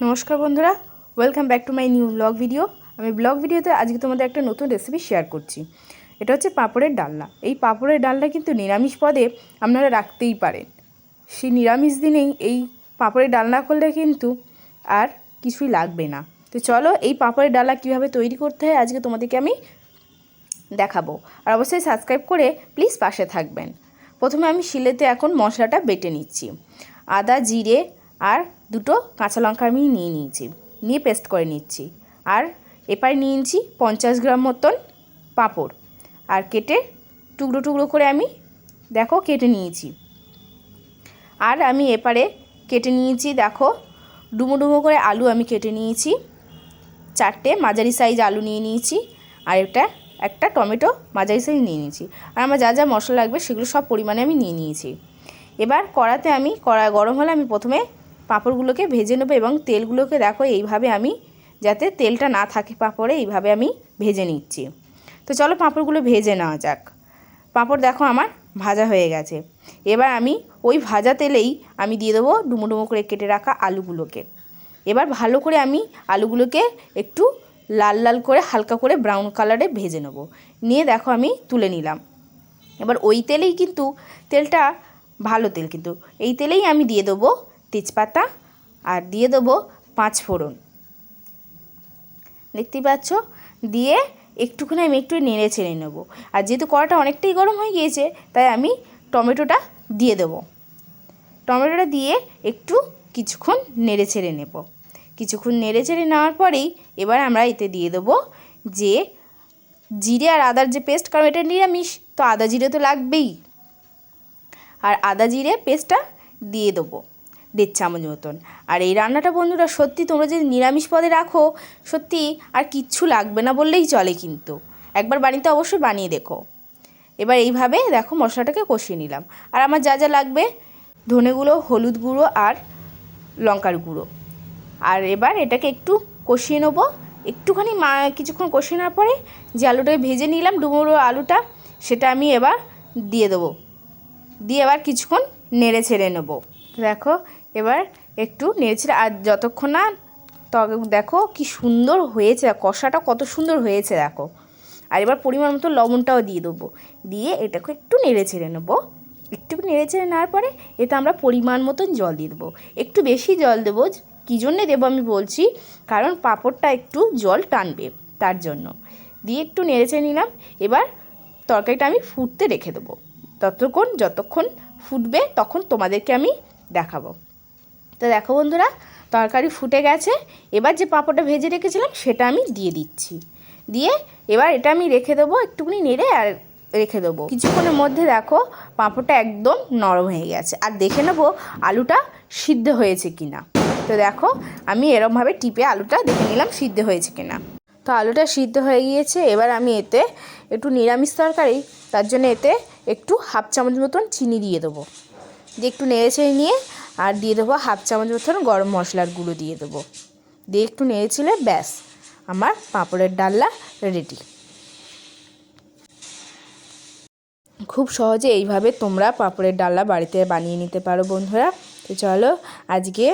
নমস্কার বন্ধুরা welcome back to my new vlog video আমি ব্লগ ভিডিওতে আজকে তোমাদের একটা নতুন রেসিপি শেয়ার করছি। এটা হচ্ছে পাঁপড়ের ডালনা। এই পাঁপড়ের ডালনা কিন্তু নিরামিষ পদে আপনারা রাখতেই পারেন। সেই নিরামিষ দিনেই এই পাঁপড়ের ডালনা করলে কিন্তু আর কিছুই লাগবে না। তো চলো এই পাঁপড়ের ডালনা কীভাবে তৈরি করতে হয় আজকে তোমাদেরকে আমি দেখাবো। আর অবশ্যই সাবস্ক্রাইব করে প্লিজ পাশে থাকবেন। প্রথমে আমি শিলেতে এখন মশলাটা বেটে নিচ্ছি। আদা, জিরে আর দুটো কাঁচা লঙ্কা আমি নিয়ে নিয়েছি। নিয়ে পেস্ট করে নিচ্ছি। আর এপারে নিয়ে নিচ্ছি পঞ্চাশ গ্রাম মতন পাঁপড়। আর কেটে টুকরো টুকরো করে আমি, দেখো, কেটে নিয়েছি। আর আমি এপারে কেটে নিয়েছি, দেখো, ডুমো ডুমো করে আলু আমি কেটে নিয়েছি। চারটে মাঝারি সাইজ আলু নিয়ে নিয়েছি। আর একটা একটা টমেটো মাঝারি সাইজ নিয়ে নিয়েছি। আর আমার যা যা মশলা লাগবে সেগুলো সব পরিমাণে আমি নিয়ে নিয়েছি। এবার কড়াতে আমি, কড়া গরম হলে আমি প্রথমে পাঁপড়গুলোকে ভেজে নেব এবং তেলগুলোকে দেখো এইভাবে আমি, যাতে তেলটা না থাকে পাঁপড়ে, এইভাবে আমি ভেজে নিচ্ছি। তো চলো পাঁপড়গুলো ভেজে নেওয়া যাক। পাঁপড় দেখো আমার ভাজা হয়ে গেছে। এবার আমি ওই ভাজা তেলেই আমি দিয়ে দেবো ডুমো ডুমো করে কেটে রাখা আলুগুলোকে। এবার ভালো করে আমি আলুগুলোকে একটু লাল লাল করে হালকা করে ব্রাউন কালারে ভেজে নেব। নিয়ে দেখো আমি তুলে নিলাম। এবার ওই তেলেই কিন্তু তেলটা, ভালো তেল কিন্তু, এই তেলেই আমি দিয়ে দেবো তেজপাতা আর দিয়ে দেবো পাঁচ ফোড়ন। দেখতেই পাচ্ছ? দিয়ে একটুখানি আমি একটু নেড়ে ছেড়ে নেব। আর যেহেতু কড়াটা অনেকটাই গরম হয়ে গিয়েছে, তাই আমি টমেটোটা দিয়ে দেবো। টমেটোটা দিয়ে একটু কিছুক্ষণ নেড়ে ছেড়ে নেব। কিছুক্ষণ নেড়ে ছেড়ে নেওয়ার পরেই এবার আমরা এতে দিয়ে দেবো যে জিরে আর আদার যে পেস্ট, কারণ এটা নিরামিষ, তো আদা জিরে তো লাগবেই। আর আদা জিরে পেস্টটা দিয়ে দেবো। দেড় চামচ মতন। আর এই রান্নাটা বন্ধুরা সত্যি তোমরা যদি নিরামিষ পদে রাখো, সত্যি আর কিচ্ছু লাগবে না বললেই চলে কিন্তু। একবার বাড়িতে অবশ্যই বানিয়ে দেখো। এবার এইভাবে দেখো মশলাটাকে কষিয়ে নিলাম। আর আমার যা যা লাগবে, ধনে গুঁড়ো, হলুদ গুঁড়ো আর লঙ্কার গুঁড়ো। আর এবার এটাকে একটু কষিয়ে নেব। একটুখানি মা, কিছুক্ষণ কষিয়ে নেওয়ার পরে যে আলুটাকে ভেজে নিলাম, ডুমুরো আলুটা, সেটা আমি এবার দিয়ে দেবো। দিয়ে এবার কিছুক্ষণ নেড়ে ছেড়ে নেব। দেখো এবার একটু নেড়ে ছেড়ে, আর যতক্ষণ না তবে দেখো কি সুন্দর হয়েছে, কষাটা কত সুন্দর হয়েছে দেখো। আর এবার পরিমাণ মতো লবণটাও দিয়ে দেবো। দিয়ে এটাকে একটু নেড়ে ছেড়ে নেব। একটু নেড়ে ছেড়ে নেওয়ার পরে এতে আমরা পরিমাণ মতন জল দিয়ে দেবো। একটু বেশি জল দেবো, কী জন্যে দেবো আমি বলছি? কারণ পাঁপড়টা একটু জল টানবে তার জন্য। দিয়ে একটু নেড়ে চেড়ে নিলাম। এবার তরকারিটা আমি ফুটতে রেখে দেবো। ততক্ষণ, যতক্ষণ ফুটবে তখন তোমাদেরকে আমি দেখাবো। তো দেখো বন্ধুরা, তরকারি ফুটে গেছে। এবার যে পাঁপড়টা ভেজে রেখেছিলাম, সেটা আমি দিয়ে দিচ্ছি। দিয়ে এবার এটা আমি রেখে দেবো, একটুখানি নেড়ে আর রেখে দেবো। কিছুক্ষণের মধ্যে দেখো, পাঁপড়টা একদম নরম হয়ে গেছে। আর দেখে নেব আলুটা সিদ্ধ হয়েছে কি না তো দেখো, আমি এরমভাবে টিপে আলুটা দেখে নিলাম সিদ্ধ হয়েছে কি না তো আলুটা সিদ্ধ হয়ে গিয়েছে, এবার আমি এতে একটু নিরামিষ তরকারি, তার জন্য এতে একটু হাফ চামচ মতন চিনি দিয়ে দেবো। দিয়ে একটু নেড়ে নিয়ে আর দিয়ে দেবো হাফ চামচ মতন গরম মশলার গুঁড়ো দিয়ে দেবো। দিয়ে একটু নেড়েছিলে ব্যাস, আমার পাঁপড়ের ডাল্লা রেডি খুব সহজে এইভাবে তোমরা পাঁপড়ের ডাল্লা বাড়িতে বানিয়ে নিতে পারো বন্ধুরা। তো চলো আজকে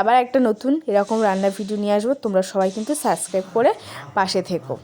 আবার একটা নতুন এরকম রান্নার ভিডিও নিয়ে আসব। তোমরা সবাই কিন্তু সাবস্ক্রাইব করে পাশে থেকো।